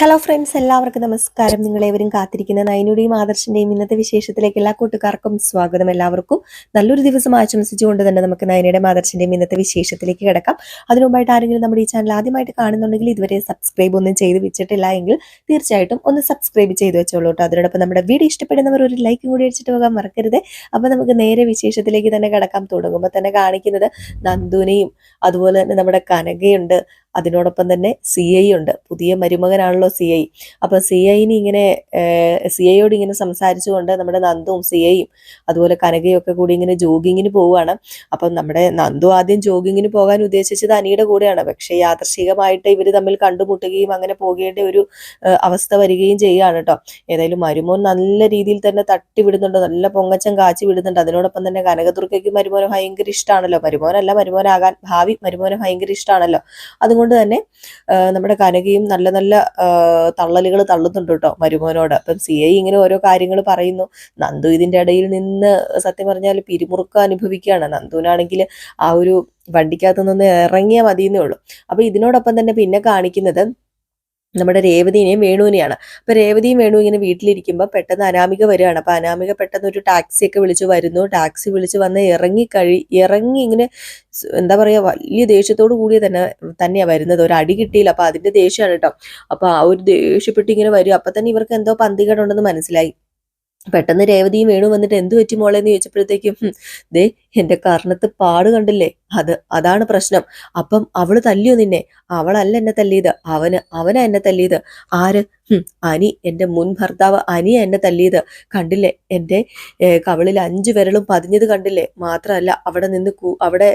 Hello friends എല്ലാവർക്കും നമസ്കാരം. നിങ്ങളേവരും കാത്തിരിക്കുന്ന നയനുടെയും ആദർശിന്റെയും ഇന്നത്തെ വിശേഷത്തിലേക്ക് എല്ലാ കൂട്ടുകാർക്കും സ്വാഗതം എല്ലാവർക്കും. നല്ലൊരു ദിവസം ആശംസിച്ചുകൊണ്ട് തന്നെ നമുക്ക് നയനയുടെയും ആദർശിന്റെയും ഇന്നത്തെ വിശേഷത്തിലേക്ക് കിടക്കാം. അതിനുമുമ്പായിട്ട് ആരെങ്കിലും നമ്മുടെ ഈ ചാനൽ ആദ്യമായിട്ട് കാണുന്നുണ്ടെങ്കിൽ ഇതുവരെ സബ്സ്ക്രൈബ് ഒന്നും ചെയ്ത് വെച്ചിട്ടില്ല എങ്കിൽ തീർച്ചയായിട്ടും ഒന്ന് സബ്സ്ക്രൈബ് ചെയ്ത് വെച്ചോളൂ കേട്ടോ. അതിനോടൊപ്പം നമ്മുടെ വീഡിയോ ഇഷ്ടപ്പെടുന്നവർ ഒരു ലൈക്കും കൂടി അടിച്ചിട്ട് പോകാൻ മറക്കരുത്. അപ്പൊ നമുക്ക് നേരെ വിശേഷത്തിലേക്ക് തന്നെ കിടക്കാം. തുടങ്ങുമ്പോൾ തന്നെ കാണിക്കുന്നത് നന്ദുനെയും അതുപോലെ തന്നെ നമ്മുടെ കനകയുണ്ട്. അതിനോടൊപ്പം തന്നെ സി ഐ ഉണ്ട്. പുതിയ മരുമകനാണല്ലോ സി ഐ അപ്പൊ സി ഐന് ഇങ്ങനെ സി ഐയോട് ഇങ്ങനെ സംസാരിച്ചുകൊണ്ട് നമ്മുടെ നന്ദുവും സി ഐയും അതുപോലെ കനകയും ഒക്കെ കൂടി ഇങ്ങനെ ജോഗിങ്ങിന് പോവുകയാണ്. അപ്പം നമ്മുടെ നന്ദു ആദ്യം ജോഗിങ്ങിന് പോകാൻ ഉദ്ദേശിച്ചത് അനിയുടെ കൂടെയാണ്. പക്ഷേ യാദർശികമായിട്ട് ഇവർ തമ്മിൽ കണ്ടുമുട്ടുകയും അങ്ങനെ പോകേണ്ട ഒരു അവസ്ഥ വരികയും ചെയ്യുകയാണ് കേട്ടോ. ഏതായാലും മരുമോൻ നല്ല രീതിയിൽ തന്നെ തട്ടി വിടുന്നുണ്ട്. നല്ല പൊങ്ങച്ചം കാച്ചി വിടുന്നുണ്ട്. അതിനോടൊപ്പം തന്നെ കനകദുർഗയ്ക്ക് മരുമോനെ ഭയങ്കര ഇഷ്ടമാണല്ലോ മരുമോനല്ല മരുമോനാകാൻ ഭാവി മരുമോനെ ഭയങ്കര ഇഷ്ടമാണല്ലോ അതുകൊണ്ട് തന്നെ നമ്മുടെ കനകയും നല്ല നല്ല തള്ളലുകൾ തള്ളുന്നുണ്ട് കേട്ടോ മരുമോനോട്. അപ്പം സി ഐ ഇങ്ങനെ ഓരോ കാര്യങ്ങൾ പറയുന്നു. നന്ദു ഇതിന്റെ ഇടയിൽ നിന്ന് സത്യം പറഞ്ഞാൽ പിരിമുറുക്കം അനുഭവിക്കുകയാണ്. നന്ദുവിനാണെങ്കിൽ ആ ഒരു വണ്ടിക്കകത്ത് നിന്ന് ഇറങ്ങിയാൽ മതിയെന്നേ ഉള്ളൂ. അപ്പോൾ ഇതിനോടൊപ്പം തന്നെ പിന്നെ കാണിക്കുന്നത് നമ്മുടെ രേവതിനെയും വേണുവിനെയാണ്. അപ്പൊ രേവതിയും വേണു ഇങ്ങനെ വീട്ടിലിരിക്കുമ്പോൾ പെട്ടെന്ന് അനാമിക വരികയാണ്. അപ്പൊ അനാമിക പെട്ടെന്ന് ഒരു ടാക്സി ഒക്കെ വിളിച്ച് വരുന്നു. ടാക്സി വിളിച്ച് വന്ന് ഇറങ്ങി കഴി ഇറങ്ങി ഇങ്ങനെ എന്താ പറയാ വലിയ ദേഷ്യത്തോടു കൂടി തന്നെ തന്നെയാണ് വരുന്നത്. ഒരു അടി കിട്ടിയില്ല. അപ്പൊ അതിന്റെ ദേഷ്യമാണ് കേട്ടോ. അപ്പൊ ആ ഒരു ദേഷ്യപ്പെട്ട് ഇങ്ങനെ വരും അപ്പൊ തന്നെ ഇവർക്ക് എന്തോ പന്തികേടുണ്ടെന്ന് മനസ്സിലായി. പെട്ടെന്ന് രേവതിയും വേണു വന്നിട്ട് എന്ത് പറ്റി മോളെ എന്ന് ചോദിച്ചപ്പോഴത്തേക്കും ദേ എന്റെ കർണത്ത് പാട് കണ്ടില്ലേ? അത് അതാണ് പ്രശ്നം. അപ്പം അവൾ തല്ലിയോ നിന്നെ? അവളല്ല എന്നെ തല്ലിയത്. അവന് അവനാ എന്നെ തല്ലിയത്. ആര്? അനി എന്റെ മുൻ ഭർത്താവ് അനിയ എന്നെ തല്ലിയത്. കണ്ടില്ലേ? എന്റെ കവളിൽ അഞ്ചു വിരലും പതിഞ്ഞത് കണ്ടില്ലേ? മാത്രമല്ല അവിടെ നിന്ന് അവിടെ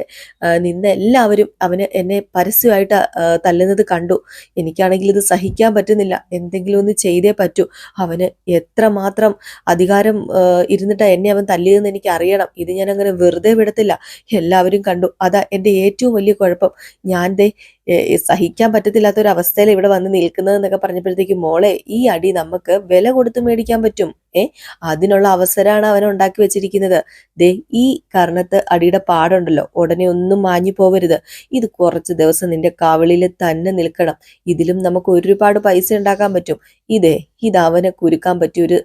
നിന്ന് എല്ലാവരും അവന് എന്നെ പരസ്യമായിട്ട് തല്ലുന്നത് കണ്ടു. എനിക്കാണെങ്കിൽ ഇത് സഹിക്കാൻ പറ്റുന്നില്ല. എന്തെങ്കിലും ഒന്ന് ചെയ്തേ പറ്റൂ. അവന് എത്രമാത്രം അധികാരം ഇരുന്നിട്ടാ എന്നെ അവൻ തല്ലിയതെന്ന് എനിക്ക് അറിയണം ഇത് ഞാൻ അങ്ങനെ വെറുതെ വിടത്തില്ല. എല്ലാവരും കണ്ടു. അതാ എന്റെ ഏറ്റവും വലിയ കുഴപ്പം. ഞാൻ ദേ സഹിക്കാൻ പറ്റത്തില്ലാത്ത ഒരു അവസ്ഥയിൽ ഇവിടെ വന്ന് നിൽക്കുന്നത് എന്നൊക്കെ പറഞ്ഞപ്പോഴത്തേക്ക് മോളെ ഈ അടി നമുക്ക് വില കൊടുത്ത് മേടിക്കാൻ പറ്റും. ഏ അതിനുള്ള അവസരമാണ് അവൻ ഉണ്ടാക്കി വെച്ചിരിക്കുന്നത്. ദേ ഈ കർണത്ത് അടിയുടെ പാടുണ്ടല്ലോ. ഉടനെ ഒന്നും മാഞ്ഞു പോവരുത്. ഇത് കുറച്ച് ദിവസം നിന്റെ കവിളിൽ തന്നെ നിൽക്കണം. ഇതിലും നമുക്ക് ഒരുപാട് പൈസ ഉണ്ടാക്കാൻ പറ്റും. ഇതേ ഇത് അവനെ കുരുക്കാൻ പറ്റിയൊരു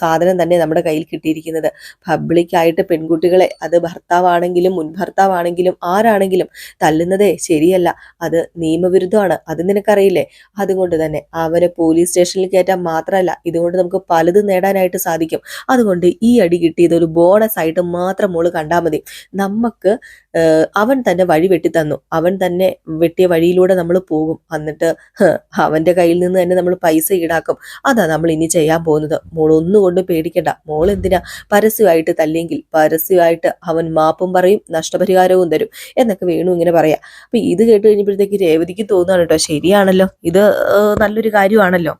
സാധനം തന്നെ നമ്മുടെ കയ്യിൽ കിട്ടിയിരിക്കുന്നത്. പബ്ലിക്കായിട്ട് പെൺകുട്ടികളെ അത് ഭർത്താവാണെങ്കിലും മുൻ ഭർത്താവാണെങ്കിലും ആരാണെങ്കിലും തല്ലുന്നതേ ശരിയല്ല. അത് നിയമവിരുദ്ധമാണ്. അത് നിനക്കറിയില്ലേ? അതുകൊണ്ട് തന്നെ അവനെ പോലീസ് സ്റ്റേഷനിൽ കയറ്റാൻ മാത്രമല്ല ഇതുകൊണ്ട് നമുക്ക് പലതും നേടാനായിട്ട് സാധിക്കും. അതുകൊണ്ട് ഈ അടി കിട്ടിയത് ഒരു ബോണസ് ആയിട്ട് മാത്രം മോൾ കണ്ടാൽ മതി. നമുക്ക് അവൻ തന്നെ വഴി വെട്ടി തന്നു അവൻ തന്നെ വെട്ടിയ വഴിയിലൂടെ നമ്മൾ പോകും. എന്നിട്ട് അവന്റെ കയ്യിൽ നിന്ന് തന്നെ നമ്മൾ പൈസ ഈടാക്കും. അതാ നമ്മൾ ഇനി ചെയ്യാൻ പോകുന്നത്. മോൾ ഒന്നുകൊണ്ട് പേടിക്കണ്ട. മോൾ എന്തിനാ പരസ്യമായിട്ട് തല്ലെങ്കിൽ പരസ്യമായിട്ട് അവൻ മാപ്പും പറയും നഷ്ടപരിഹാരവും തരും എന്നൊക്കെ വേണു ഇങ്ങനെ പറയാം. അപ്പൊ ഇത് കേട്ട് കഴിഞ്ഞപ്പോഴത്തേക്ക് രേവതിക്ക് തോന്നുകയാണ് കേട്ടോ ശരിയാണല്ലോ. ഇത് നല്ലൊരു കാര്യമാണല്ലോ.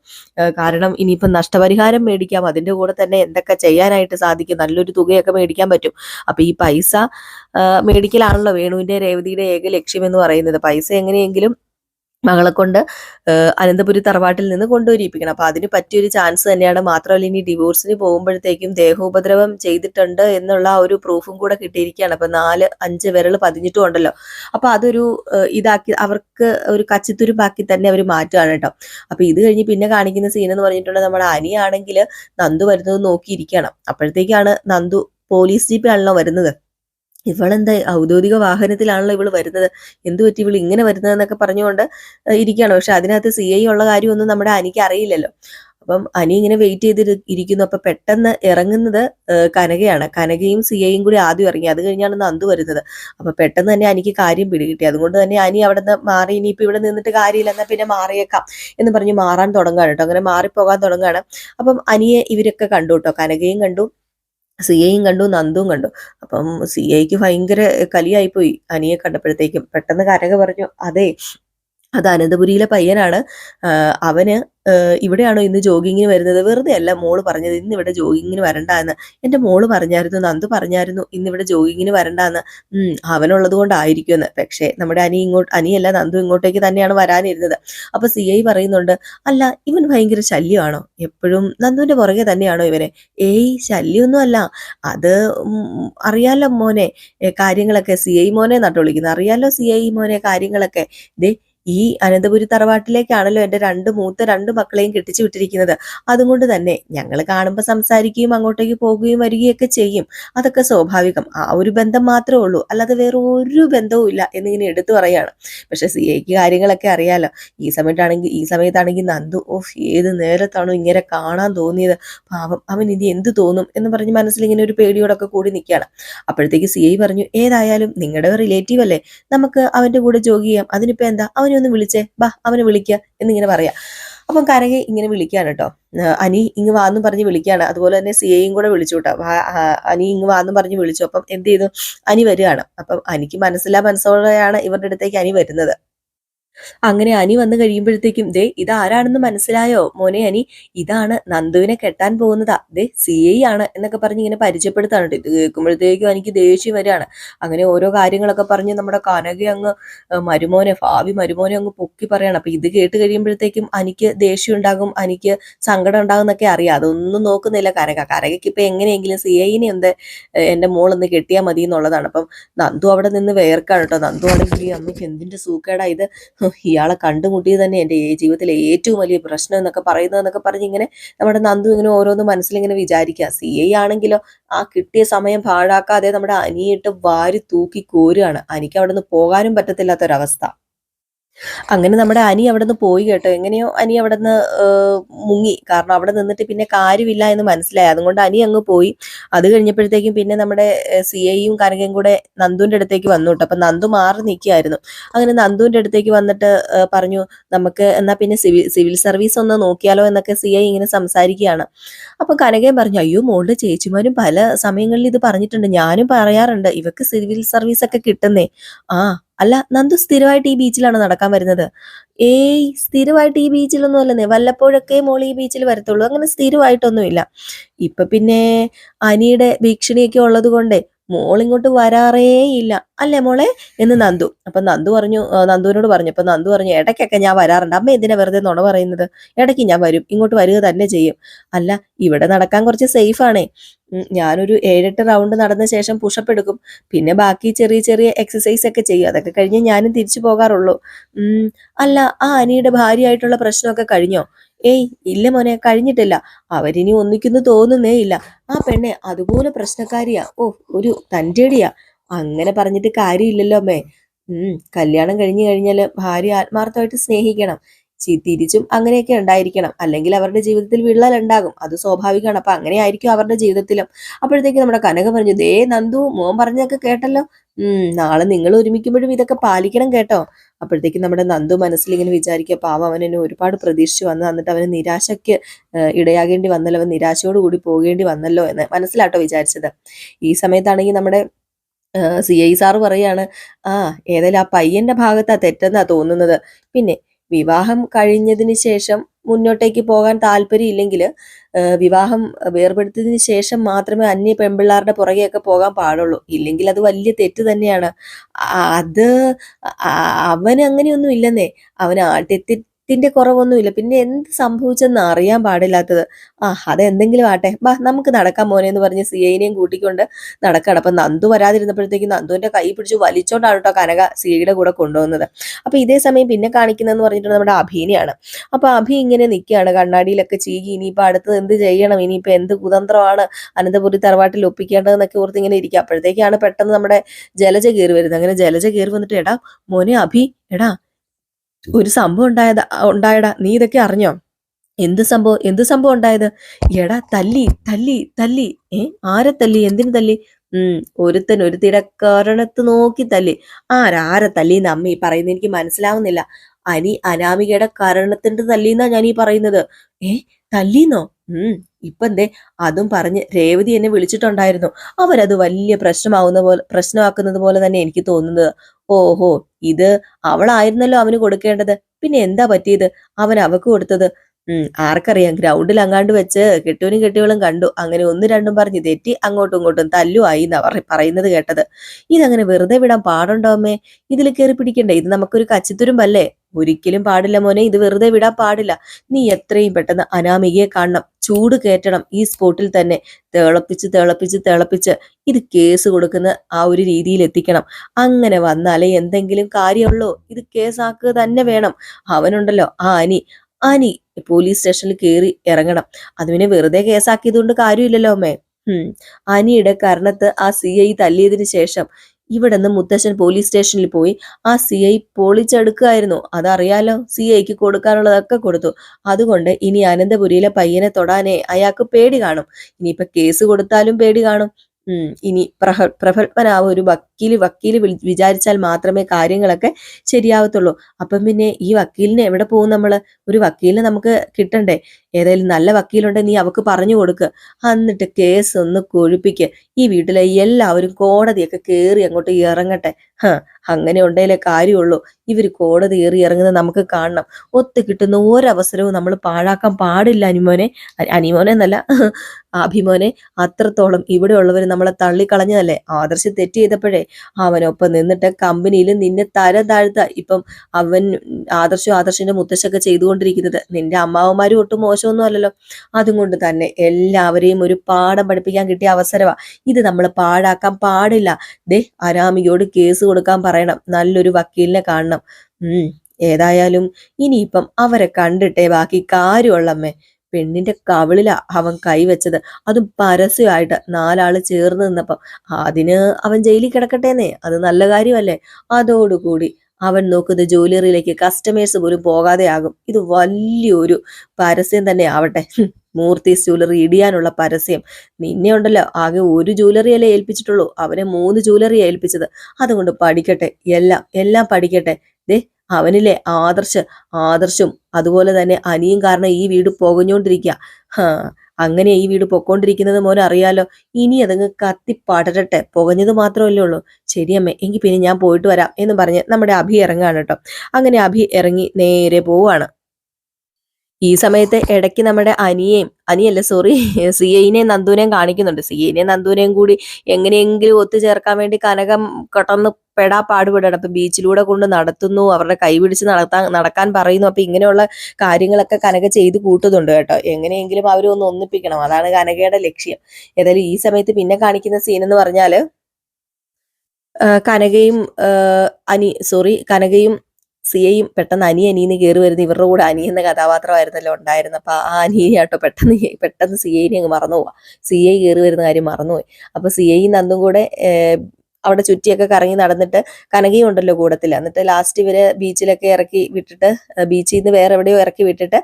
കാരണം ഇനിയിപ്പം നഷ്ടപരിഹാരം മേടിക്കാം. അതിന്റെ കൂടെ തന്നെ എന്തൊക്കെ ചെയ്യാനായിട്ട് സാധിക്കും. നല്ലൊരു തുകയൊക്കെ മേടിക്കാൻ പറ്റും. അപ്പൊ ഈ പൈസ ഏഹ്, മേടിക്കലാണല്ലോ വേണുവിന്റെ രേവതിയുടെ ഏക ലക്ഷ്യം എന്ന് പറയുന്നത് പൈസ എങ്ങനെയെങ്കിലും മകളെ കൊണ്ട് അനന്തപുരി തറവാട്ടിൽ നിന്ന് കൊണ്ടുവരിപ്പിക്കണം. അപ്പൊ അതിന് പറ്റിയൊരു ചാൻസ് തന്നെയാണ്. മാത്രമല്ല ഇനി ഡിവോഴ്സിന് പോകുമ്പോഴത്തേക്കും ദേഹോപദ്രവം ചെയ്തിട്ടുണ്ട് എന്നുള്ള ഒരു പ്രൂഫും കൂടെ കിട്ടിയിരിക്കുകയാണ്. അപ്പൊ നാല് അഞ്ച് വിരൽ പതിഞ്ഞിട്ടും ഉണ്ടല്ലോ. അപ്പൊ അതൊരു ഇതാക്കി അവർക്ക് ഒരു കച്ചിത്തുരുമ്പാക്കി തന്നെ അവർ മാറ്റുകയാണ് കേട്ടോ. അപ്പൊ ഇത് കഴിഞ്ഞ് പിന്നെ കാണിക്കുന്ന സീൻ എന്ന് പറഞ്ഞിട്ടുണ്ടെങ്കിൽ നമ്മുടെ അനിയാണെങ്കിൽ നന്ദു വരുന്നത് നോക്കിയിരിക്കണം അപ്പോഴത്തേക്കാണ് നന്ദു പോലീസ് ജീപ്പിലാണല്ലോ വരുന്നത്. ഇവളെന്താ ഔദ്യോഗിക വാഹനത്തിലാണല്ലോ ഇവൾ വരുന്നത്? എന്ത് പറ്റി ഇവൾ ഇങ്ങനെ വരുന്നതെന്നൊക്കെ പറഞ്ഞുകൊണ്ട് ഇരിക്കുകയാണ്. പക്ഷെ അതിനകത്ത് സി ഐ ഉള്ള കാര്യമൊന്നും നമ്മുടെ അനിക്ക് അറിയില്ലല്ലോ. അപ്പം അനി ഇങ്ങനെ വെയിറ്റ് ചെയ്ത് ഇരിക്കുന്നു. അപ്പൊ പെട്ടെന്ന് ഇറങ്ങുന്നത് കനകയാണ്. കനകയും സി ഐയും കൂടി ആദ്യം ഇറങ്ങി. അത് കഴിഞ്ഞാണ് നന്ദു വരുന്നത്. അപ്പൊ പെട്ടെന്ന് തന്നെ അനിക്ക് കാര്യം പിടികിട്ടി. അതുകൊണ്ട് തന്നെ അനി അവിടെ നിന്ന് മാറി ഇനിയിപ്പോ ഇവിടെ നിന്നിട്ട് കാര്യമില്ല. എന്നാൽ പിന്നെ മാറിയേക്കാം എന്ന് പറഞ്ഞ് മാറാൻ തുടങ്ങുകയാണ് കേട്ടോ. അങ്ങനെ മാറിപ്പോകാൻ തുടങ്ങുകയാണ്. അപ്പം അനിയെ ഇവരൊക്കെ കണ്ടു കേട്ടോ. കനകയും കണ്ടു. സി ഐയും കണ്ടു നന്ദുവും കണ്ടു. അപ്പം സി ഐക്ക് ഭയങ്കര കലിയായിപ്പോയി അനിയെ കണ്ടപ്പോഴത്തേക്കും. പെട്ടെന്ന് കാരക പറഞ്ഞു അതെ അത് അനന്തപുരിയിലെ പയ്യനാണ്. അവന് ഇവിടെയാണോ ഇന്ന് ജോഗിങ്ങിന് വരുന്നത്? വെറുതെ അല്ല മോൾ പറഞ്ഞത് ഇന്ന് ഇവിടെ ജോഗിങ്ങിന് വരണ്ട എന്ന്. എന്റെ മോൾ പറഞ്ഞായിരുന്നു നന്ദു പറഞ്ഞായിരുന്നു ഇന്ന് ഇവിടെ ജോഗിങ്ങിന് വരണ്ട എന്ന്. അവനുള്ളത് കൊണ്ടായിരിക്കുമെന്ന് പക്ഷേ നമ്മുടെ അനി ഇങ്ങോട്ട് അനിയല്ല നന്ദു ഇങ്ങോട്ടേക്ക് തന്നെയാണ് വരാനിരുന്നത്. അപ്പൊ സി ഐ പറയുന്നുണ്ട് അല്ല ഇവൻ ഭയങ്കര ശല്യമാണോ? എപ്പോഴും നന്ദുവിന്റെ പുറകെ തന്നെയാണോ ഇവനെ? ഏയ് ശല്യമൊന്നും അല്ല അത് അറിയാലോ മോനെ കാര്യങ്ങളൊക്കെ സി ഐ മോനെ നട്ടു അറിയാലോ സി ഐ മോനെ കാര്യങ്ങളൊക്കെ? ദേ ഈ അനന്തപുരി തറവാട്ടിലേക്കാണല്ലോ എന്റെ രണ്ട് മൂത്ത രണ്ട് മക്കളെയും കെട്ടിച്ചു വിട്ടിരിക്കുന്നത്. അതുകൊണ്ട് തന്നെ ഞങ്ങൾ കാണുമ്പോൾ സംസാരിക്കുകയും അങ്ങോട്ടേക്ക് പോകുകയും വരികയൊക്കെ ചെയ്യും. അതൊക്കെ സ്വാഭാവികം. ആ ഒരു ബന്ധം മാത്രമേ ഉള്ളൂ. അല്ലാതെ വേറെ ഒരു ബന്ധവും ഇല്ല എന്നിങ്ങനെ എടുത്തു പറയാണ്. പക്ഷെ സി എക്ക് കാര്യങ്ങളൊക്കെ അറിയാലോ. ഈ സമയത്താണെങ്കിൽ ഈ സമയത്താണെങ്കിൽ നന്ദു ഓഫ് ഏത് നേരത്താണോ ഇങ്ങനെ കാണാൻ തോന്നിയത്. പാവം അവൻ ഇനി എന്ത് തോന്നും എന്ന് പറഞ്ഞ് മനസ്സിൽ ഇങ്ങനെ ഒരു പേടിയോടൊക്കെ കൂടി നിൽക്കുകയാണ്. അപ്പോഴത്തേക്ക് സി ഐ പറഞ്ഞു ഏതായാലും നിങ്ങളുടെ റിലേറ്റീവ് അല്ലേ? നമുക്ക് അവന്റെ കൂടെ ജോഗ് ചെയ്യാം. അതിനിപ്പോ എന്താ? അവനെ ഒന്ന് വിളിച്ചേ. ബാ അവനെ വിളിക്കുക എന്നിങ്ങനെ പറയാം. അപ്പം കരകെ ഇങ്ങനെ വിളിക്കുകയാണ് കേട്ടോ അനി ഇങ്ങ് വാന്നും പറഞ്ഞ് വിളിക്കുകയാണ് അതുപോലെ തന്നെ സി എയും കൂടെ വിളിച്ചു കേട്ടോ അനി ഇങ്ങ് വാന്നും പറഞ്ഞ് വിളിച്ചു. അപ്പം എന്ത് ചെയ്തു? അനി വരികയാണ്. അപ്പം അനിക്ക് മനസ്സിലാ മനസ്സോടെയാണ് ഇവരുടെ അടുത്തേക്ക് അനി വരുന്നത്. അങ്ങനെ അനി വന്നു കഴിയുമ്പോഴത്തേക്കും ദേ ഇതാരാണെന്ന് മനസ്സിലായോ? മോനെ അനി ഇതാണ് നന്ദുവിനെ കെട്ടാൻ പോകുന്നതാ. ദേ സി ഐ ആണ് എന്നൊക്കെ പറഞ്ഞ് ഇങ്ങനെ പരിചയപ്പെടുത്താണ്. ഇത് കേൾക്കുമ്പോഴത്തേക്കും എനിക്ക് ദേഷ്യം വരികയാണ്. അങ്ങനെ ഓരോ കാര്യങ്ങളൊക്കെ പറഞ്ഞ് നമ്മുടെ കനക അങ്ങ് മരുമോനെ ഭാവി മരുമോനെ അങ്ങ് പൊക്കി പറയണം. അപ്പൊ ഇത് കേട്ട് കഴിയുമ്പോഴത്തേക്കും അനിക്ക് ദേഷ്യം ഉണ്ടാകും അനിക്ക് സങ്കടം ഉണ്ടാകും എന്നൊക്കെ അറിയാം. അതൊന്നും നോക്കുന്നില്ല കനക. കനകയ്ക്ക് ഇപ്പൊ എങ്ങനെയെങ്കിലും സി ഐനെ എന്ത് എന്റെ മോളൊന്ന് കെട്ടിയാൽ മതി എന്നുള്ളതാണ്. അപ്പം നന്ദു അവിടെ നിന്ന് വേർക്കാണ് കേട്ടോ. നന്ദു ആണെങ്കിൽ അമ്മയ്ക്ക് എന്തിന്റെ സൂക്കേടാ ഇത്? ഇയാളെ കണ്ടുമുട്ടിയത് തന്നെ എന്റെ ജീവിതത്തിലെ ഏറ്റവും വലിയ പ്രശ്നം എന്നൊക്കെ പറയുന്നതെന്നൊക്കെ പറഞ്ഞ് ഇങ്ങനെ നമ്മുടെ നന്ദു ഇങ്ങനെ ഓരോന്ന് മനസ്സിലിങ്ങനെ വിചാരിക്കുക. സി എ ആണെങ്കിലോ ആ കിട്ടിയ സമയം പാഴാക്കാതെ നമ്മുടെ അനിയിട്ട് വാരി തൂക്കി കോരുകയാണ്. അനിക്ക് അവിടെ നിന്ന് പോകാനും പറ്റത്തില്ലാത്തൊരവസ്ഥ. അങ്ങനെ നമ്മുടെ അനി അവിടെ നിന്ന് പോയി കേട്ടോ. എങ്ങനെയോ അനി അവിടെ നിന്ന് മുങ്ങി. കാരണം അവിടെ നിന്നിട്ട് പിന്നെ കാര്യമില്ല എന്ന് മനസ്സിലായി. അതുകൊണ്ട് അനി അങ്ങ് പോയി. അത് കഴിഞ്ഞപ്പോഴത്തേക്കും പിന്നെ നമ്മുടെ സി ഐയും കനകയും കൂടെ നന്ദുവിന്റെ അടുത്തേക്ക് വന്നു കേട്ടോ. അപ്പൊ നന്ദു മാറി നിൽക്കുകയായിരുന്നു. അങ്ങനെ നന്ദുവിന്റെ അടുത്തേക്ക് വന്നിട്ട് പറഞ്ഞു നമുക്ക് എന്നാ പിന്നെ സിവിൽ സർവീസ് ഒന്ന് നോക്കിയാലോ എന്നൊക്കെ സി ഐ ഇങ്ങനെ സംസാരിക്കുകയാണ്. അപ്പൊ കനകയും പറഞ്ഞു അയ്യോ മോളുടെ ചേച്ചിമാരും പല സമയങ്ങളിൽ ഇത് പറഞ്ഞിട്ടുണ്ട്. ഞാനും പറയാറുണ്ട്. ഇവക്ക് സിവിൽ സർവീസ് ഒക്കെ കിട്ടുന്നേ. ആ അല്ല നന്ദു സ്ഥിരമായിട്ട് ഈ ബീച്ചിലാണ് നടക്കാൻ വരുന്നത്. ഏയ് സ്ഥിരമായിട്ട് ഈ ബീച്ചിലൊന്നും അല്ലെന്നേ വല്ലപ്പോഴൊക്കെ മോൾ ഈ ബീച്ചിൽ വരത്തുള്ളൂ. അങ്ങനെ സ്ഥിരമായിട്ടൊന്നുമില്ല. ഇപ്പൊ പിന്നെ അനിയുടെ ഭീഷണിയൊക്കെ ഉള്ളത് കൊണ്ടേ മോൾ ഇങ്ങോട്ട് വരാറേ ഇല്ല അല്ലേ മോളെ? എന്ന് നന്ദു. അപ്പൊ നന്ദു പറഞ്ഞു നന്ദുവിനോട് പറഞ്ഞു അപ്പൊ നന്ദു പറഞ്ഞു ഇടയ്ക്കൊക്കെ ഞാൻ വരാറുണ്ട്. അമ്മ എന്തിനാ വെറുതെ നുണ പറയുന്നത്? ഇടയ്ക്ക് ഞാൻ വരും. ഇങ്ങോട്ട് വരിക തന്നെ ചെയ്യും. അല്ല ഇവിടെ നടക്കാൻ കുറച്ച് സേഫ് ആണേ ഉം, ഞാനൊരു ഏഴെട്ട് റൗണ്ട് നടന്ന ശേഷം പുഷപ്പ് എടുക്കും. പിന്നെ ബാക്കി ചെറിയ ചെറിയ എക്സസൈസ് ഒക്കെ ചെയ്യും. അതൊക്കെ കഴിഞ്ഞ് ഞാനും തിരിച്ചു പോകാറുള്ളൂ. അല്ല ആ അനിയുടെ ഭാര്യയായിട്ടുള്ള പ്രശ്നമൊക്കെ കഴിഞ്ഞോ? ഏയ് ഇല്ല മോനെ കഴിഞ്ഞിട്ടില്ല. അവരിനി ഒന്നിക്കുന്നു തോന്നുന്നേ ഇല്ല. ആ പെണ്ണെ അതുപോലെ പ്രശ്നക്കാരിയാ. ഓ ഒരു തന്റെടിയാ. അങ്ങനെ പറഞ്ഞിട്ട് കാര്യമില്ലല്ലോ അമ്മേ. ഉം കല്യാണം കഴിഞ്ഞു കഴിഞ്ഞാൽ ഭാര്യ ആത്മാർത്ഥമായിട്ട് സ്നേഹിക്കണം. തിരിച്ചും അങ്ങനെയൊക്കെ ഉണ്ടായിരിക്കണം. അല്ലെങ്കിൽ അവരുടെ ജീവിതത്തിൽ വിള്ളൽ ഉണ്ടാകും. അത് സ്വാഭാവികമാണ്. അപ്പൊ അങ്ങനെ ആയിരിക്കും അവരുടെ ജീവിതത്തിലും. അപ്പോഴത്തേക്ക് നമ്മുടെ കനക പറഞ്ഞു ദേ നന്ദു മോൻ പറഞ്ഞൊക്കെ കേട്ടല്ലോ. ഉം നാളെ നിങ്ങൾ ഒരുമിക്കുമ്പോഴും ഇതൊക്കെ പാലിക്കണം കേട്ടോ. അപ്പോഴത്തേക്ക് നമ്മുടെ നന്ദു മനസ്സിൽ ഇങ്ങനെ വിചാരിക്കുക പാവം എന്നെ ഒരുപാട് പ്രതീക്ഷിച്ച് വന്ന്. എന്നിട്ട് അവന് നിരാശയ്ക്ക് ഇടയാകേണ്ടി വന്നല്ലോ. അവൻ നിരാശയോടുകൂടി പോകേണ്ടി വന്നല്ലോ എന്ന് മനസ്സിലാട്ടോ വിചാരിച്ചത്. ഈ സമയത്താണെങ്കിൽ നമ്മുടെ സി ഐ സാറ് പറയാണ് ആ ഏതായാലും ആ പയ്യന്റെ ഭാഗത്താ തെറ്റെന്നാ തോന്നുന്നത്. പിന്നെ വിവാഹം കഴിഞ്ഞതിന് ശേഷം മുന്നോട്ടേക്ക് പോകാൻ താല്പര്യമില്ലെങ്കിൽ വിവാഹം വേർപെടുത്തിയതിന് ശേഷം മാത്രമേ അന്യ പെൺപിള്ളാരുടെ പുറകെയൊക്കെ പോകാൻ പാടുള്ളൂ. ഇല്ലെങ്കിൽ അത് വലിയ തെറ്റ് തന്നെയാണ്. അത് അവൻ അങ്ങനെയൊന്നും ഇല്ലെന്നേ. അവൻ ആ തെറ്റിന്റെ കുറവൊന്നുമില്ല. പിന്നെ എന്ത് സംഭവിച്ചെന്ന് അറിയാൻ പാടില്ലാത്തത്. ആ അതെന്തെങ്കിലും ആട്ടെ. ബാ നമുക്ക് നടക്കാൻ മോനെ എന്ന് പറഞ്ഞ് സി ഐനെയും കൂട്ടിക്കൊണ്ട് നടക്കണം. അപ്പൊ നന്ദു വരാതിരുന്നപ്പോഴത്തേക്കും നന്ദുവിന്റെ കൈ പിടിച്ച് വലിച്ചോണ്ടാണ് കേട്ടോ കനക സിയുടെ കൂടെ കൊണ്ടുപോകുന്നത് അപ്പൊ ഇതേ സമയം പിന്നെ കാണിക്കുന്നതെന്ന് പറഞ്ഞിട്ട് നമ്മുടെ അഭിനെയാണ്. അപ്പൊ അഭി ഇങ്ങനെ നിൽക്കുകയാണ് കണ്ണാടിയിലൊക്കെ ചീകി ഇനിയിപ്പോൾ അടുത്തത് എന്ത് ചെയ്യണം? ഇനിയിപ്പോൾ എന്ത് കുതന്ത്രമാണ് അനന്തപുരി തറവാട്ടിൽ ഒപ്പിക്കേണ്ടതെന്നൊക്കെ ഓർത്ത് ഇങ്ങനെ ഇരിക്കുക. അപ്പോഴത്തേക്കാണ് പെട്ടെന്ന് നമ്മുടെ ജലജ കയറി വരുന്നത്. അങ്ങനെ ജലജ കയറി വന്നിട്ട് എടാ മോനെ അഭി എടാ ഒരു സംഭവം ഉണ്ടായത് ഉണ്ടായടാ നീ ഇതൊക്കെ അറിഞ്ഞോ? എന്ത് സംഭവം എന്ത് സംഭവം ഉണ്ടായത്? എടാ തല്ലി തല്ലി തല്ലി ഏ? ആരെ തല്ലി? എന്തിനു തല്ലി? ഉം ഒരുത്തൻ ഒരുത്തിയുടെ കാരണത്ത് നോക്കി തല്ലി. ആരാരെ തല്ലിന്ന് അമ്മ ഈ പറയുന്നത്? എനിക്ക് മനസ്സിലാവുന്നില്ല. അനി അനാമികയുടെ കാരണത്തിന്റെ തല്ലിന്നാ ഞാൻ ഈ പറയുന്നത്. ഏ? തല്ലിന്നോ? ഉം ഇപ്പൊ എന്തേ അതും പറഞ്ഞ് രേവതി എന്നെ വിളിച്ചിട്ടുണ്ടായിരുന്നു. അവരത് വലിയ പ്രശ്നമാവുന്ന പോലെ പ്രശ്നമാക്കുന്നത് പോലെ തന്നെ എനിക്ക് തോന്നുന്നത്. ഓഹോ ഇത് അവളായിരുന്നല്ലോ അവന് കൊടുക്കേണ്ടത്. പിന്നെ എന്താ പറ്റിയത്? അവൻ അവക്ക് കൊടുത്തത്. ആർക്കറിയാം. ഗ്രൗണ്ടിൽ അങ്ങാണ്ട് വെച്ച് കെട്ടിയവനും കെട്ടിയവളും കണ്ടു. അങ്ങനെ ഒന്ന് രണ്ടും പറഞ്ഞ് തെറ്റി അങ്ങോട്ടും ഇങ്ങോട്ടും തല്ലുമായി എന്നാ പറ- പറയുന്നത് കേട്ടത്. ഇതങ്ങനെ വെറുതെ വിടാൻ പാടുണ്ടോ അമ്മേ? ഇതിൽ കയറി പിടിക്കണ്ടേ? ഇത് നമുക്കൊരു കച്ചിത്തുരുമ്പല്ലേ? ഒരിക്കലും പാടില്ല മോനെ. ഇത് വെറുതെ വിടാൻ പാടില്ല. നീ എത്രയും പെട്ടെന്ന് അനാമികയെ കാണണം. ചൂട് കയറ്റണം ഈ സ്പോട്ടിൽ തന്നെ. തിളപ്പിച്ച് തിളപ്പിച്ച് തിളപ്പിച്ച് ഇത് കേസ് കൊടുക്കുന്ന ആ ഒരു രീതിയിൽ എത്തിക്കണം. അങ്ങനെ വന്നാലേ എന്തെങ്കിലും കാര്യമുള്ളൂ. ഇത് കേസാക്കുക തന്നെ വേണം. അവനുണ്ടല്ലോ ആ അനി. അനി പോലീസ് സ്റ്റേഷനിൽ കയറി ഇറങ്ങണം. അത് പിന്നെ വെറുതെ കേസാക്കിയത് കൊണ്ട് കാര്യമില്ലല്ലോ അമ്മേ. അനിയുടെ കരണത്ത് ആ സി ഐ തല്ലിയതിനു ശേഷം ഇവിടെ നിന്ന് മുത്തശ്ശൻ പോലീസ് സ്റ്റേഷനിൽ പോയി ആ സി ഐ പൊളിച്ചെടുക്കുകയായിരുന്നു അതറിയാലോ സി ഐക്ക് കൊടുക്കാനുള്ളതൊക്കെ കൊടുത്തു. അതുകൊണ്ട് ഇനി അനന്തപുരിയിലെ പയ്യനെ തൊടാനേ അയാൾക്ക് പേടി കാണും. ഇനിയിപ്പൊ കേസ് കൊടുത്താലും പേടി കാണും. ഇനി പ്രഹ പ്രഗത്ഭനായ ഒരു വക്കീൽ വക്കീൽ വിചാരിച്ചാൽ മാത്രമേ കാര്യങ്ങളൊക്കെ ശരിയാവത്തുള്ളൂ. അപ്പം പിന്നെ ഈ വക്കീലിനെ എവിടെ പോകും നമ്മൾ ഒരു വക്കീലിനെ നമുക്ക് കിട്ടണ്ടേ? ഏതായാലും നല്ല വക്കീലുണ്ടെ നീ അവക്ക് പറഞ്ഞു കൊടുക്ക്. എന്നിട്ട് കേസ് ഒന്ന് കൊഴുപ്പിക്കുക ഈ വീട്ടിലെ എല്ലാവരും കോടതിയൊക്കെ കയറി അങ്ങോട്ട് ഇറങ്ങട്ടെ. അങ്ങനെ ഉണ്ടെങ്കിലേ കാര്യമുള്ളൂ. ഇവർ കോടതി ഏറി ഇറങ്ങുന്നത് നമുക്ക് കാണണം. ഒത്തു കിട്ടുന്ന ഒരവസരവും നമ്മൾ പാഴാക്കാൻ പാടില്ല അനിമോനെ. അനിമോനെ എന്നല്ല അഭിമോനെ. അത്രത്തോളം ഇവിടെ ഉള്ളവർ നമ്മളെ തള്ളിക്കളഞ്ഞതല്ലേ? ആദർശ് തെറ്റ് ചെയ്തപ്പോഴേ അവനൊപ്പം നിന്നിട്ട് കമ്പനിയിൽ നിന്നെ തര താഴ്ത്ത. ഇപ്പം അവൻ ആദർശം ആദർശിന്റെ മുത്തശ്ശൊക്കെ ചെയ്തുകൊണ്ടിരിക്കുന്നത്. നിന്റെ അമ്മാവന്മാരും ഒട്ടും മോശമൊന്നും അല്ലല്ലോ. അതുകൊണ്ട് തന്നെ എല്ലാവരെയും ഒരു പാഠം പഠിപ്പിക്കാൻ കിട്ടിയ അവസരമാണ് ഇത് നമ്മൾ പാഴാക്കാൻ പാടില്ല. ദേ അരാമികയോട് കേസ് കൊടുക്കാൻ പറയണം. നല്ലൊരു വക്കീലിനെ കാണണം. ഉം ഏതായാലും ഇനിയിപ്പം അവരെ കണ്ടിട്ടേ ബാക്കി കാര്യമുള്ളമ്മേ. പെണ്ണിന്റെ കവിളിലാ അവൻ കൈവച്ചത്. അതും പരസ്യമായിട്ട് നാലാൾ ചേർന്ന് നിന്നപ്പം അതിന് അവൻ ജയിലിൽ കിടക്കട്ടേന്നേ. അത് നല്ല കാര്യമല്ലേ? അതോടുകൂടി അവൻ നോക്കുന്ന ജ്വല്ലറിയിലേക്ക് കസ്റ്റമേഴ്സ് പോലും പോകാതെ ആകും ഇത് വലിയൊരു പരസ്യം തന്നെ ആവട്ടെ. മൂർത്തീസ് ജ്വല്ലറി ഇടിയാനുള്ള പരസ്യം. നിന്നെ ഉണ്ടല്ലോ ആകെ ഒരു ജ്വല്ലറി അല്ലേ ഏൽപ്പിച്ചിട്ടുള്ളൂ. അവനെ മൂന്ന് ജ്വല്ലറി ഏൽപ്പിച്ചത്. അതുകൊണ്ട് പഠിക്കട്ടെ. എല്ലാം എല്ലാം പഠിക്കട്ടെ. ദേ അവനിലെ ആദർശ്. ആദർശും അതുപോലെ തന്നെ അനിയും കാരണം ഈ വീട് പോകഞ്ഞോണ്ടിരിക്കുക അങ്ങനെ ഈ വീട് പൊക്കോണ്ടിരിക്കുന്നത് മോനെ അറിയാലോ. ഇനി അതങ്ങ് കത്തി പടരട്ടെ. പുകഞ്ഞത് മാത്രമല്ലേ ഉള്ളൂ. ശരിയമ്മേ എങ്കിൽ പിന്നെ ഞാൻ പോയിട്ട് വരാം എന്ന് പറഞ്ഞ് നമ്മുടെ അഭി ഇറങ്ങാണ് കേട്ടോ. അങ്ങനെ അഭി ഇറങ്ങി നേരെ പോവാണ്. ഈ സമയത്ത് ഇടയ്ക്ക് നമ്മുടെ അനിയേയും അനിയല്ല സോറി സി ഐനെയും നന്ദുവിനെയും കാണിക്കുന്നുണ്ട്. സി ഐനെയും നന്ദുവിനെയും കൂടി എങ്ങനെയെങ്കിലും ഒത്തുചേർക്കാൻ വേണ്ടി കനകം കടന്ന് പെടാ പാടുപെടാണ് അപ്പൊ ബീച്ചിലൂടെ കൊണ്ട് നടത്തുന്നു അവരുടെ കൈ പിടിച്ച് നടത്താൻ നടക്കാൻ പറയുന്നു. അപ്പൊ ഇങ്ങനെയുള്ള കാര്യങ്ങളൊക്കെ കനക ചെയ്ത് കൂട്ടുന്നുണ്ട് കേട്ടോ. എങ്ങനെയെങ്കിലും അവരെ ഒന്ന് ഒന്നിപ്പിക്കണം. അതാണ് കനകയുടെ ലക്ഷ്യം. ഏതായാലും ഈ സമയത്ത് പിന്നെ കാണിക്കുന്ന സീൻ എന്ന് പറഞ്ഞാൽ കനകയും അനി സോറി കനകയും സിയയും പെട്ടെന്ന് അനി അനിയെന്ന് കയറി വരുന്ന ഇവരുടെ കൂടെ അനി എന്ന കഥാപാത്രമായിരുന്നല്ലോ ഉണ്ടായിരുന്നത് അപ്പൊ ആ പെട്ടെന്ന് ഈ- പെട്ടെന്ന് സി ഐനെ അങ്ങ് മറന്നു പോവാ. സി ഐ കയറി വരുന്ന കാര്യം മറന്നുപോയി. അപ്പൊ സി ഐ നന്ദും കൂടെ അവിടെ ചുറ്റിയൊക്കെ കറങ്ങി നടന്നിട്ട് കനകയും ഉണ്ടല്ലോ കൂടത്തിൽ. എന്നിട്ട് ലാസ്റ്റ് ഇവർ ബീച്ചിലൊക്കെ ഇറക്കി വിട്ടിട്ട് ബീച്ചിൽ നിന്ന് വേറെ എവിടെയോ ഇറക്കി വിട്ടിട്ട്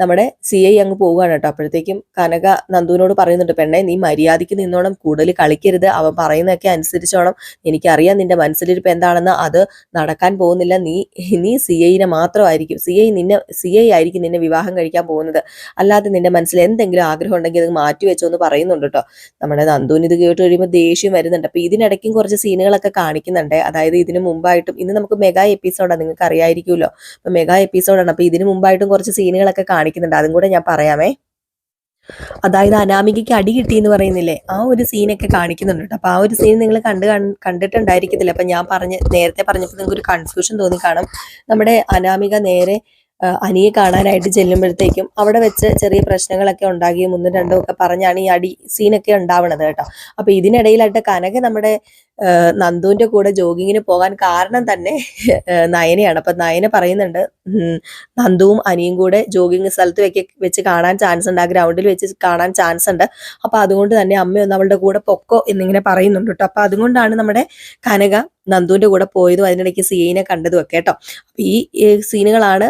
നമ്മുടെ സി ഐ അങ്ങ് പോവുകയാണ് കേട്ടോ. അപ്പോഴത്തേക്കും കനക നന്ദുവിനോട് പറയുന്നുണ്ട് പെണ്ണെ നീ മര്യാദയ്ക്ക് നിന്നോണം കൂടുതൽ കളിക്കരുത്. അവൻ പറയുന്നതൊക്കെ അനുസരിച്ചോണം. എനിക്കറിയാം നിന്റെ മനസ്സിലിരിപ്പ് എന്താണെന്ന്. അത് നടക്കാൻ പോകുന്നില്ല. നീ നീ സി ഐനെ മാത്രമായിരിക്കും സി ഐ നിന്നെ സി ഐ ആയിരിക്കും നിന്നെ വിവാഹം കഴിക്കാൻ പോകുന്നത്. അല്ലാതെ നിന്റെ മനസ്സിൽ എന്തെങ്കിലും ആഗ്രഹം ഉണ്ടെങ്കിൽ അത് മാറ്റി വെച്ചോ എന്ന് പറയുന്നുണ്ട് കേട്ടോ. നമ്മുടെ നന്ദുവിന് ഇത് കേട്ട് കഴിയുമ്പോൾ ദേഷ്യം വരുന്നുണ്ട്. അപ്പൊ ഇതിനിടയ്ക്കും കുറച്ച് സീനുകളൊക്കെ കാണിക്കുന്നുണ്ട്. അതായത് ഇതിന് മുമ്പായിട്ടും ഇന്ന് നമുക്ക് മെഗാ എപ്പിസോഡാണ് നിങ്ങൾക്ക് അറിയായിരിക്കുമല്ലോ അപ്പൊ മെഗാ എപ്പിസോഡാണ്. അപ്പൊ ഇതിന് മുമ്പായിട്ടും കുറച്ച് സീനുകളൊക്കെ കാണിക്കുന്നുണ്ട്. അതും കൂടെ ഞാൻ പറയാമേ. അതായത് അനാമികയ്ക്ക് അടി കിട്ടി എന്ന് പറയുന്നില്ലേ? ആ ഒരു സീനൊക്കെ കാണിക്കുന്നുണ്ട് കേട്ടോ. അപ്പൊ ആ ഒരു സീൻ നിങ്ങൾ കണ്ട് കണ്ടിട്ടുണ്ടായിരിക്കത്തില്ല. അപ്പൊ ഞാൻ പറഞ്ഞ നേരത്തെ പറഞ്ഞപ്പോൾ നിങ്ങൾക്ക് ഒരു കൺഫ്യൂഷൻ തോന്നി കാണും. നമ്മുടെ അനാമിക നേരെ അനിയെ കാണാനായിട്ട് ചെല്ലുമ്പോഴത്തേക്കും അവിടെ വെച്ച് ചെറിയ പ്രശ്നങ്ങളൊക്കെ ഉണ്ടാകുകയും ഒന്നും രണ്ടും ഒക്കെ പറഞ്ഞാണ് ഈ അടി സീനൊക്കെ ഉണ്ടാവണത് കേട്ടോ. അപ്പൊ ഇതിനിടയിലായിട്ട് കനക നമ്മുടെ ആ, നന്ദുവിന്റെ കൂടെ ജോഗിങ്ങിന് പോകാൻ കാരണം തന്നെ നയനയാണ്. അപ്പൊ നയന പറയുന്നുണ്ട് നന്ദുവും അനിയും കൂടെ ജോഗിങ് സ്ഥലത്ത് വെക്ക വെച്ച് കാണാൻ ചാൻസ് ഉണ്ട്. ആ ഗ്രൗണ്ടിൽ വെച്ച് കാണാൻ ചാൻസ് ഉണ്ട്. അപ്പൊ അതുകൊണ്ട് തന്നെ അമ്മ ഒന്ന് അവളുടെ കൂടെ പൊക്കോ എന്നിങ്ങനെ പറയുന്നുണ്ട് കേട്ടോ അപ്പൊ അതുകൊണ്ടാണ് നമ്മുടെ കനക നന്ദുവിന്റെ കൂടെ പോയതും അതിനിടയ്ക്ക് സീനെ കണ്ടതും ഒക്കെ കേട്ടോ ഈ സീനുകളാണ്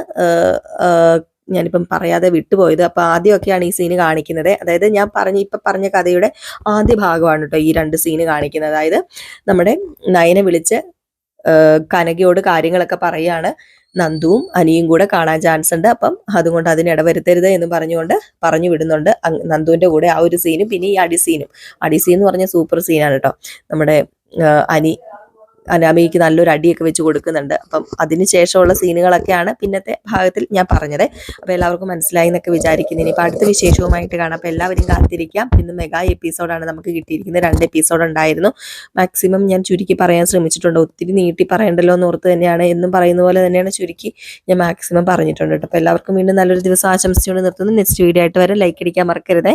ഞാനിപ്പം പറയാതെ വിട്ടുപോയത്. അപ്പൊ ആദ്യമൊക്കെയാണ് ഈ സീന് കാണിക്കുന്നത്. അതായത് ഞാൻ പറഞ്ഞ ഇപ്പൊ പറഞ്ഞ കഥയുടെ ആദ്യ ഭാഗമാണ് കേട്ടോ ഈ രണ്ട് സീന് കാണിക്കുന്നത്. അതായത് നമ്മുടെ നയനെ വിളിച്ച് കനകയോട് കാര്യങ്ങളൊക്കെ പറയാണ്. നന്ദുവും അനിയും കൂടെ കാണാൻ ചാൻസ് ഉണ്ട്. അപ്പം അതുകൊണ്ട് അതിന് ഇടവരുത്തരുത് എന്ന് പറഞ്ഞുകൊണ്ട് പറഞ്ഞു വിടുന്നുണ്ട്. നന്ദുവിന്റെ കൂടെ ആ ഒരു സീനും പിന്നെ ഈ അടി സീനും അടി എന്ന് പറഞ്ഞ സൂപ്പർ സീനാണ് കേട്ടോ നമ്മുടെ അനി അനാമികയ്ക്ക് നല്ലൊരു അടിയൊക്കെ വെച്ച് കൊടുക്കുന്നുണ്ട്. അപ്പം അതിന് ശേഷമുള്ള സീനുകളൊക്കെയാണ് പിന്നത്തെ ഭാഗത്തിൽ ഞാൻ പറഞ്ഞത്. അപ്പോൾ എല്ലാവർക്കും മനസ്സിലായി എന്നൊക്കെ വിചാരിക്കുന്നു. ഇനിയിപ്പോൾ അടുത്ത വിശേഷവുമായിട്ട് കാണാം. അപ്പോൾ എല്ലാവരും കാത്തിരിക്കാം. ഇന്ന് മെഗാ എപ്പിസോഡാണ് നമുക്ക് കിട്ടിയിരിക്കുന്നത്. രണ്ട് എപ്പിസോഡ് ഉണ്ടായിരുന്നു. മാക്സിമം ഞാൻ ചുരുക്കി പറയാൻ ശ്രമിച്ചിട്ടുണ്ട്. ഒത്തിരി നീട്ടി പറയണ്ടല്ലോ എന്ന് ഓർത്ത് തന്നെയാണ് എന്നും പറയുന്ന പോലെ തന്നെയാണ് ചുരുക്കി ഞാൻ മാക്സിമം പറഞ്ഞിട്ടുണ്ട് കേട്ടോ. അപ്പോൾ എല്ലാവർക്കും വീണ്ടും നല്ലൊരു ദിവസം ആശംസിച്ചുകൊണ്ട് നിർത്തുന്നു. നെക്സ്റ്റ് വീഡിയോ ആയിട്ട് വരെ. ലൈക്ക് അടിക്കാൻ മറക്കരുതേ.